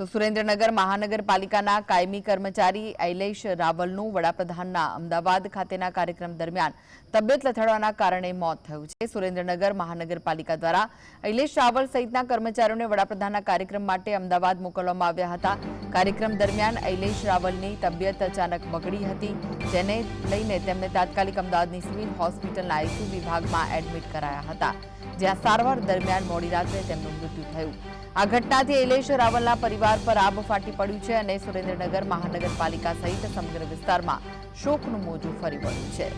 તો સુરેન્દ્રનગર મહાનગરપાલિકાના કાયમી કર્મચારી શૈલેષ રાવલનું વડાપ્રધાનના અમદાવાદ ખાતેના કાર્યક્રમ દરમિયાન તબિયત લથડવાના કારણે મોત થયું છે. સુરેન્દ્રનગર મહાનગરપાલિકા દ્વારા શૈલેષ રાવલ સહિતના કર્મચારીઓને વડાપ્રધાનના કાર્યક્રમ માટે અમદાવાદ મોકલવામાં આવ્યા હતા. કાર્યક્રમ દરમિયાન શૈલેષ રાવલની તબિયત અચાનક બગડી હતી, જેને લઈને તેમને તાત્કાલિક અમદાવાદની સિવિલ હોસ્પિટલના આઈસીયુ વિભાગમાં એડમિટ કરાયા હતા, જ્યાં સારવાર દરમિયાન મોડી રાત્રે તેમનું મૃત્યુ થયું. આ ઘટનાથી શૈલેષ રાવલના પરિવાર પર આબ ફાટી પડ્યું છે અને સુરેન્દ્રનગર મહાનગરપાલિકા સહિત સમગ્ર વિસ્તારમાં શોકનું મોજું ફરી વળ્યું છે.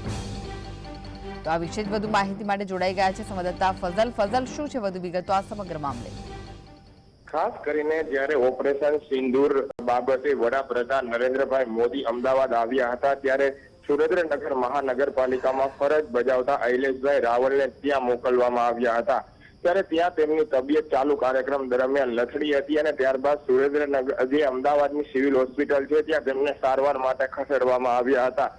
તો આ વિશે વધુ માહિતી માટે જોડાઈ ગયા છે સંવાદદાતા ફઝલ. ફઝલ, શું છે વધુ વિગતો આ સમગ્ર મામલે? ખાસ કરીને જ્યારે ઓપરેશન સિંદૂર બાબતે વડાપ્રધાન નરેન્દ્રભાઈ મોદી અમદાવાદ આવ્યા હતા, ત્યારે સુરેન્દ્રનગર મહાનગરપાલિકામાં ફરજ બજાવતા અહિલેશભાઈ રાવલને ત્યાં મોકલવામાં આવ્યા હતા. ત્યારે ત્યાં તેમની તબિયત ચાલુ કાર્યક્રમ દરમિયાન લથડી હતી અને ત્યારબાદ સુરેન્દ્રનગર, જે અમદાવાદની સિવિલ હોસ્પિટલ છે, ત્યાં તેમને સારવાર માટે ખસેડવામાં આવ્યા હતા.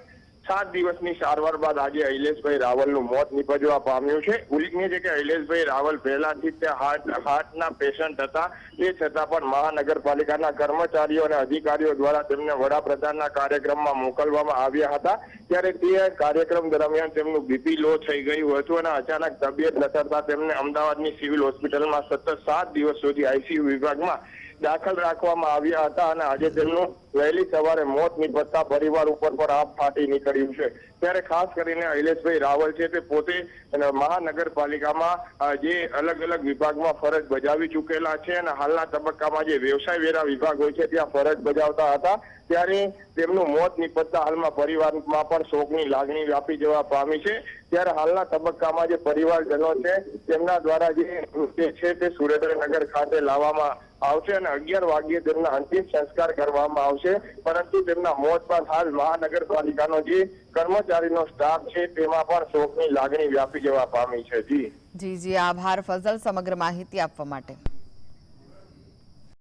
સાત દિવસની સારવાર બાદ આજે અહિલેશભાઈ રાવલનું મોત નીપજવા પામ્યું છે. ઉલ્લેખનીય છે કે અહિલેશભાઈ રાવલ પહેલાથી તે હાર્ટ, હાર્ટના પેશન્ટ હતા. તે છતાં પણ મહાનગરપાલિકાના કર્મચારીઓ અને અધિકારીઓ દ્વારા તેમને વડાપ્રધાનના કાર્યક્રમમાં મોકલવામાં આવ્યા હતા. ત્યારે તે કાર્યક્રમ દરમિયાન તેમનું બીપી લો થઈ ગયું હતું અને અચાનક તબિયત લથડતા તેમને અમદાવાદની સિવિલ હોસ્પિટલમાં સતત સાત દિવસ સુધી આઈસીયુ વિભાગમાં દાખલ રાખવામાં આવ્યા હતા અને આજે તેમનું વહેલી સવારે મોત નિપજતા પરિવાર ઉપર પણ આપ ફાટી નીકળ્યું છે. ત્યારે ખાસ કરીને અહિલેશભાઈ રાવલ છે તે પોતે મહાનગરપાલિકામાં જે અલગ અલગ વિભાગમાં ફરજ બજાવી ચૂકેલા છે અને હાલના તબક્કામાં જે વ્યવસાય વેરા વિભાગ હોય છે ત્યાં ફરજ બજાવતા હતા. ત્યારે તેમનું મોત નિપજતા હાલમાં પરિવારમાં પણ શોકની લાગણી વ્યાપી જવા પામી છે. ત્યારે હાલના તબક્કામાં જે પરિવારજનો છે, તેમના દ્વારા જે મૃત્યુ છે તે સુરેન્દ્રનગર ખાતે લાવવામાં આવશે અને અગિયાર વાગ્યે તેમના અંતિમ સંસ્કાર કરવામાં આવશે. પરંતુ તેમના મોત બાદ હાલ મહાનગરપાલિકાનો જે કર્મચારીનો સ્ટાફ છે, તેમાં પણ શોકની લાગણી વ્યાપી જવા પામી છે. જી. જી જી. આભાર ફઝલ સમગ્ર માહિતી આપવા માટે.